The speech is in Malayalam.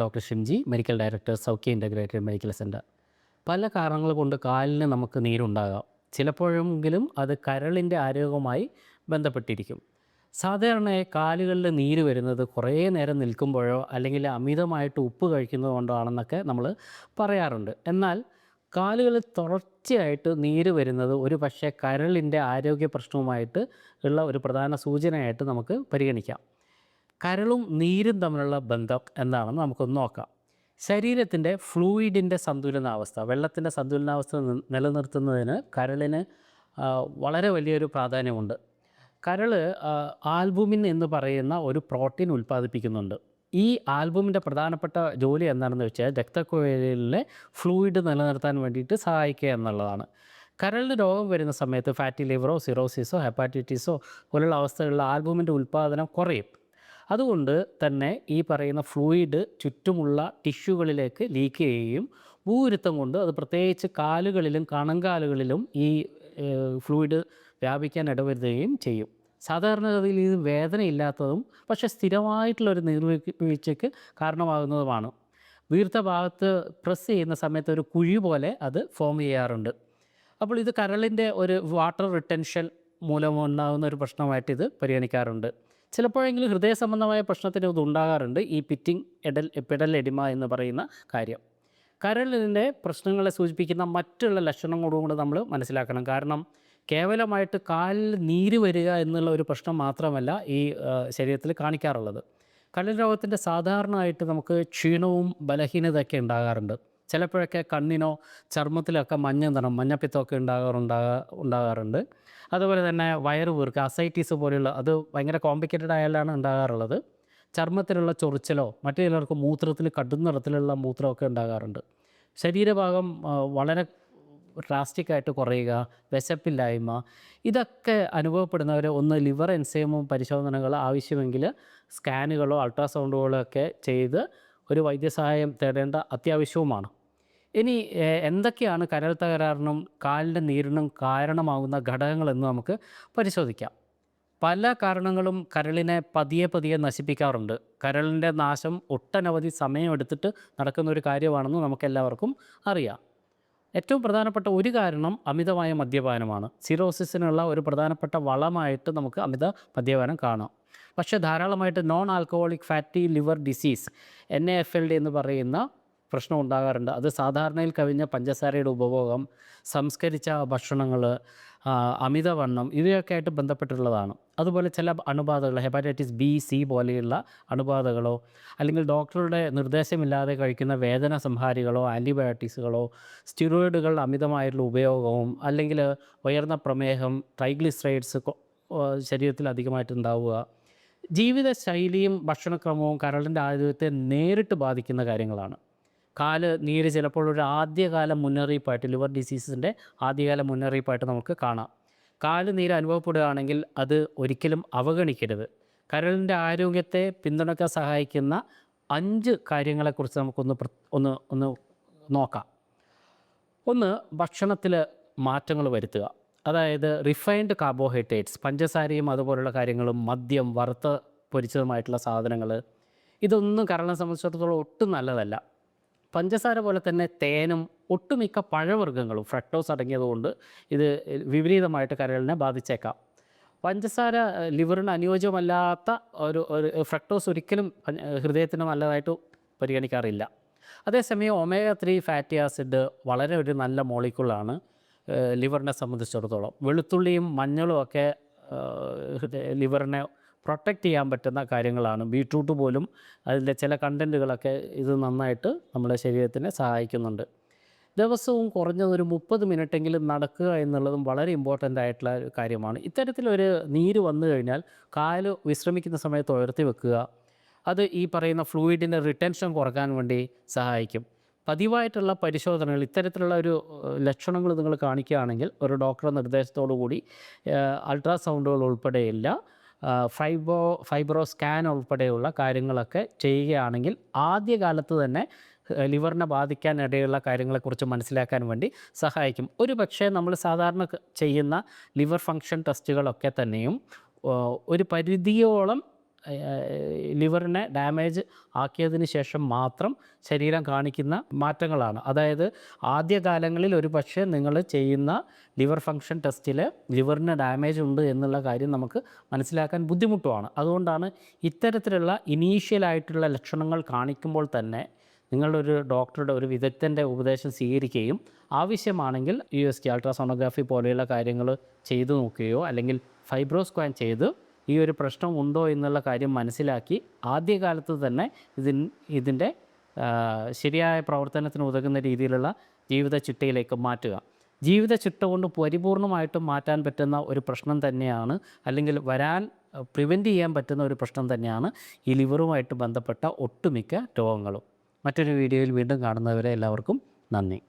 Doctor Shimji medical director Saukhya integrated medical centre പല കാരണങ്ങൾ കൊണ്ട് കാലിന് നമുക്ക് നീരുണ്ടാകാം. ചിലപ്പോഴെങ്കിലും അത് കരളിന്റെ ആരോഗ്യവുമായി ബന്ധപ്പെട്ടിരിക്കും. സാധാരണയായി കാലുകളിൽ നീര് വരുന്നത് കുറേ നേരം നിൽക്കുമ്പോഴോ അല്ലെങ്കിൽ അമിതമായിട്ട് ഉപ്പ് കഴിക്കുന്നത് കൊണ്ടാണെന്നൊക്കെ നമ്മൾ പറയാറുണ്ട്. എന്നാൽ കാലുകളിൽ തുടർച്ചയായിട്ട് നീര് വരുന്നത് ഒരു പക്ഷേ കരളിന്റെ ആരോഗ്യ പ്രശ്നവുമായിട്ട് ഉള്ള ഒരു പ്രധാന സൂചനയായിട്ട് നമുക്ക് പരിഗണിക്കാം. കരളും നീരും തമ്മിലുള്ള ബന്ധം എന്താണെന്ന് നമുക്കൊന്ന് നോക്കാം. ശരീരത്തിന്റെ ഫ്ലൂയിഡിന്റെ സന്തുലനാവസ്ഥ വെള്ളത്തിന്റെ സന്തുലനാവസ്ഥ നിലനിർത്തുന്നതിന് കരളിന് വളരെ വലിയൊരു പ്രാധാന്യമുണ്ട്. കരൾ ആൽബുമിൻ എന്ന് പറയുന്ന ഒരു പ്രോട്ടീൻ ഉൽപ്പാദിപ്പിക്കുന്നുണ്ട്. ഈ ആൽബുമിന്റെ പ്രധാനപ്പെട്ട ജോലി എന്താണെന്ന് വെച്ചാൽ രക്തക്കുഴലിലെ ഫ്ലൂയിഡ് നിലനിർത്താൻ വേണ്ടിയിട്ട് സഹായിക്കുക എന്നുള്ളതാണ്. കരളിന് രോഗം വരുന്ന സമയത്ത് ഫാറ്റി ലിവറോ സിറോസിസോ ഹെപ്പാറ്റൈറ്റിസോ പോലുള്ള അവസ്ഥകളിൽ ആൽബുമിന്റെ ഉൽപ്പാദനം കുറയും. അതുകൊണ്ട് തന്നെ ഈ പറയുന്ന ഫ്ലൂയിഡ് ചുറ്റുമുള്ള ടിഷ്യൂകളിലേക്ക് ലീക്ക് ചെയ്യുകയും ഭൂരുത്തം കൊണ്ട് അത് പ്രത്യേകിച്ച് കാലുകളിലും കണങ്കാലുകളിലും ഈ ഫ്ലൂയിഡ് വ്യാപിക്കാൻ ഇടവരുത്തുകയും ചെയ്യും. സാധാരണഗതിയിൽ ഇത് വേദനയില്ലാത്തതും പക്ഷെ സ്ഥിരമായിട്ടുള്ളൊരു നീർവീഴ്ചയ്ക്ക് കാരണമാകുന്നതുമാണ്. വീർത്ത ഭാഗത്ത് പ്രസ് ചെയ്യുന്ന സമയത്ത് ഒരു കുഴി പോലെ അത് ഫോം ചെയ്യാറുണ്ട്. അപ്പോൾ ഇത് കരളിന്റെ ഒരു വാട്ടർ റിട്ടൻഷൻ മൂലമുണ്ടാകുന്ന ഒരു പ്രശ്നമായിട്ട് ഇത് പരിഗണിക്കാറുണ്ട്. ചിലപ്പോഴെങ്കിലും ഹൃദയ സംബന്ധമായ പ്രശ്നത്തിന് ഇത് ഉണ്ടാകാറുണ്ട്. ഈ പിറ്റിംഗ് എഡൽ എപ്പിഡൽ എഡിമ എന്ന് പറയുന്ന കാര്യം. കരളിന്റെ പ്രശ്നങ്ങളെ സൂചിപ്പിക്കുന്ന മറ്റുള്ള ലക്ഷണങ്ങളും കൂടെ നമ്മൾ മനസ്സിലാക്കണം. കാരണം കേവലമായിട്ട് കാലിൽ നീര് വരിക എന്നുള്ള ഒരു പ്രശ്നം മാത്രമല്ല ഈ ശരീരത്തിൽ കാണിക്കാറുള്ളത്. കരൾ രോഗത്തിന്റെ സാധാരണയായിട്ട് നമുക്ക് ക്ഷീണവും ബലഹീനതയൊക്കെ ഉണ്ടാകാറുണ്ട്. ചിലപ്പോഴൊക്കെ കണ്ണിനോ ചർമ്മത്തിലൊക്കെ മഞ്ഞ നിറം മഞ്ഞപ്പിത്തമൊക്കെ ഉണ്ടാകാറുണ്ടാകാ ഉണ്ടാകാറുണ്ട്. അതുപോലെ തന്നെ വയറ് വീർക്ക് അസൈറ്റീസ് പോലെയുള്ള അത് ഭയങ്കര കോംപ്ലിക്കേറ്റഡ് ആയാലാണ് ഉണ്ടാകാറുള്ളത്. ചർമ്മത്തിലുള്ള ചൊറിച്ചിലോ മറ്റു ചിലർക്ക് മൂത്രത്തിൽ കടും നിറത്തിലുള്ള മൂത്രമൊക്കെ ഉണ്ടാകാറുണ്ട്. ശരീരഭാഗം വളരെ ഡ്രാസ്റ്റിക്കായിട്ട് കുറയുക വിശപ്പില്ലായ്മ ഇതൊക്കെ അനുഭവപ്പെടുന്നവർ ഒന്ന് ലിവർ എൻസൈമും പരിശോധനകൾ ആവശ്യമെങ്കിൽ സ്കാനുകളോ അൾട്രാസൗണ്ടുകളോ ഒക്കെ ചെയ്ത് ഒരു വൈദ്യസഹായം തേടേണ്ട അത്യാവശ്യവുമാണ്. ഇനി എന്തൊക്കെയാണ് കരൾ തകരാറിനും കാലിന്റെ നീരിനും കാരണമാകുന്ന ഘടകങ്ങളെന്ന് നമുക്ക് പരിശോധിക്കാം. പല കാരണങ്ങളും കരളിനെ പതിയെ പതിയെ നശിപ്പിക്കാറുണ്ട്. കരളിന്റെ നാശം ഒട്ടനവധി സമയമെടുത്തിട്ട് നടക്കുന്ന ഒരു കാര്യമാണെന്ന് നമുക്കെല്ലാവർക്കും അറിയാം. ഏറ്റവും പ്രധാനപ്പെട്ട ഒരു കാരണം അമിതമായ മദ്യപാനമാണ്. സിറോസിസിനുള്ള ഒരു പ്രധാനപ്പെട്ട വളമായിട്ട് നമുക്ക് അമിത മദ്യപാനം കാണാം. പക്ഷേ ധാരാളമായിട്ട് non alcoholic fatty liver disease N A F L D എന്ന് പറയുന്ന പ്രശ്നം ഉണ്ടാകാറുണ്ട് അത് സാധാരണയിൽ കവിഞ്ഞ പഞ്ചസാരയുടെ ഉപഭോഗം സംസ്കരിച്ച ഭക്ഷണങ്ങൾ അമിതവണ്ണം ഇവയൊക്കെ ആയിട്ട് ബന്ധപ്പെട്ടിട്ടുള്ളതാണ്. അതുപോലെ ചില അണുബാധകൾ ഹെപ്പാറ്റൈറ്റിസ് ബി സി പോലെയുള്ള അണുബാധകളോ അല്ലെങ്കിൽ ഡോക്ടറുടെ നിർദ്ദേശമില്ലാതെ കഴിക്കുന്ന വേദന സംഹാരികളോ ആന്റിബയോട്ടിക്സുകളോ സ്റ്റിറോയിഡുകൾ അമിതമായിട്ടുള്ള ഉപയോഗവും അല്ലെങ്കിൽ ഉയർന്ന പ്രമേഹം ട്രൈഗ്ലിസറൈഡ്സ് ശരീരത്തിൽ അധികമായിട്ടുണ്ടാവുക ജീവിതശൈലിയും ഭക്ഷണക്രമവും കരളിന്റെ ആരോഗ്യത്തെ നേരിട്ട് ബാധിക്കുന്ന കാര്യങ്ങളാണ്. കാൽ നീര് ചിലപ്പോൾ ഒരു ആദ്യകാല മുന്നറിയിപ്പായിട്ട് ലിവർ ഡിസീസിന്റെ ആദ്യകാല മുന്നറിയിപ്പായിട്ട് നമുക്ക് കാണാം. കാൽ നീര് അനുഭവപ്പെടുകയാണെങ്കിൽ അത് ഒരിക്കലും അവഗണിക്കരുത്. കരളിന്റെ ആരോഗ്യത്തെ പിന്തുണയ്ക്കാൻ സഹായിക്കുന്ന അഞ്ച് കാര്യങ്ങളെക്കുറിച്ച് നമുക്കൊന്ന് ഒന്ന് ഒന്ന് നോക്കാം. ഒന്ന് ഭക്ഷണത്തിൽ മാറ്റങ്ങൾ വരുത്തുക. അതായത് റിഫൈൻഡ് കാർബോഹൈഡ്രേറ്റ്സ് പഞ്ചസാരയും അതുപോലുള്ള കാര്യങ്ങളും മദ്യം വറുത്ത് പൊരിച്ചതുമായിട്ടുള്ള സാധനങ്ങൾ ഇതൊന്നും കരളിനെ സംബന്ധിച്ചിടത്തോളം ഒട്ടും നല്ലതല്ല. പഞ്ചസാര പോലെ തന്നെ തേനും ഒട്ടുമിക്ക പഴവർഗങ്ങളും ഫ്രക്ടോസ് അടങ്ങിയതുകൊണ്ട് ഇത് വിപരീതമായിട്ട് കരളിനെ ബാധിച്ചേക്കാം. പഞ്ചസാര ലിവറിന് അനുയോജ്യമല്ലാത്ത ഒരു ഒരു ഫ്രക്ടോസ് ഒരിക്കലും ഹൃദയത്തിന് നല്ലതായിട്ട് പരിഗണിക്കാറില്ല. അതേസമയം ഒമേഗ ത്രീ ഫാറ്റി ആസിഡ് വളരെ ഒരു നല്ല മോളിക്കുളാണ് ലിവറിനെ സംബന്ധിച്ചിടത്തോളം. വെളുത്തുള്ളിയും മഞ്ഞളും ഒക്കെ ലിവറിനെ പ്രൊട്ടക്റ്റ് ചെയ്യാൻ പറ്റുന്ന കാര്യങ്ങളാണ്. ബീട്രൂട്ട് പോലും അതിന്റെ ചില കണ്ടന്റുകളൊക്കെ ഇത് നന്നായിട്ട് നമ്മുടെ ശരീരത്തിനെ സഹായിക്കുന്നുണ്ട്. ദിവസവും കുറഞ്ഞത് ഒരു മുപ്പത് മിനിറ്റെങ്കിലും നടക്കുക എന്നുള്ളതും വളരെ ഇമ്പോർട്ടന്റ് ആയിട്ടുള്ള കാര്യമാണ്. ഇത്തരത്തിലൊരു നീര് വന്നു കഴിഞ്ഞാൽ കാൽ വിശ്രമിക്കുന്ന സമയത്ത് ഉയർത്തി വെക്കുക. അത് ഈ പറയുന്ന ഫ്ലൂയിഡിന്റെ റിട്ടൻഷൻ കുറയ്ക്കാൻ വേണ്ടി സഹായിക്കും. പതിവായിട്ടുള്ള പരിശോധനകൾ ഇത്തരത്തിലുള്ള ഒരു ലക്ഷണങ്ങൾ നിങ്ങൾ കാണിക്കുകയാണെങ്കിൽ ഒരു ഡോക്ടറുടെ നിർദ്ദേശത്തോടു കൂടി അൾട്രാസൗണ്ടുകൾ ഉൾപ്പെടെയില്ല ഫൈബോ ഫൈബ്രോ സ്കാൻ ഉൾപ്പെടെയുള്ള കാര്യങ്ങളൊക്കെ ചെയ്യുകയാണെങ്കിൽ ആദ്യകാലത്ത് തന്നെ ലിവറിനെ ബാധിക്കാൻ ഇടയുള്ള കാര്യങ്ങളെക്കുറിച്ച് മനസ്സിലാക്കാൻ വേണ്ടി സഹായിക്കും. ഒരു പക്ഷേ നമ്മൾ സാധാരണ ചെയ്യുന്ന ലിവർ ഫങ്ഷൻ ടെസ്റ്റുകളൊക്കെ തന്നെയും ഒരു പരിധിയോളം ലിവറിനെ ഡാമേജ് ആക്കിയതിന് ശേഷം മാത്രം ശരീരം കാണിക്കുന്ന മാറ്റങ്ങളാണ്. അതായത് ആദ്യകാലങ്ങളിൽ ഒരു പക്ഷേ നിങ്ങൾ ചെയ്യുന്ന ലിവർ ഫങ്ഷൻ ടെസ്റ്റിൽ ലിവറിന് ഡാമേജ് ഉണ്ട് എന്നുള്ള കാര്യം നമുക്ക് മനസ്സിലാക്കാൻ ബുദ്ധിമുട്ടുമാണ്. അതുകൊണ്ടാണ് ഇത്തരത്തിലുള്ള ഇനീഷ്യലായിട്ടുള്ള ലക്ഷണങ്ങൾ കാണിക്കുമ്പോൾ തന്നെ നിങ്ങളൊരു ഡോക്ടറുടെ ഒരു വിദഗ്ധന്റെ ഉപദേശം സ്വീകരിക്കുകയും ആവശ്യമാണെങ്കിൽ യു എസ് ടി അൾട്രാസോണോഗ്രാഫി പോലെയുള്ള കാര്യങ്ങൾ ചെയ്തു നോക്കുകയോ അല്ലെങ്കിൽ ഫൈബ്രോസ്ക്വാൻ ചെയ്ത് ഈ ഒരു പ്രശ്നം ഉണ്ടോ എന്നുള്ള കാര്യം മനസ്സിലാക്കി ആദ്യകാലത്ത് തന്നെ ഇതിൻ ഇതിന്റെ ശരിയായ പ്രവർത്തനത്തിന് ഉതകുന്ന രീതിയിലുള്ള ജീവിത ചിട്ടയിലേക്ക് മാറ്റുക. ജീവിത ചിട്ട കൊണ്ട് പരിപൂർണമായിട്ടും മാറ്റാൻ പറ്റുന്ന ഒരു പ്രശ്നം തന്നെയാണ് അല്ലെങ്കിൽ വരാൻ പ്രിവെന്റ് ചെയ്യാൻ പറ്റുന്ന ഒരു പ്രശ്നം തന്നെയാണ് ഈ ലിവറുമായിട്ട് ബന്ധപ്പെട്ട ഒട്ടുമിക്ക രോഗങ്ങളും. മറ്റൊരു വീഡിയോയിൽ വീണ്ടും കാണുന്നവരെ എല്ലാവർക്കും നന്ദി.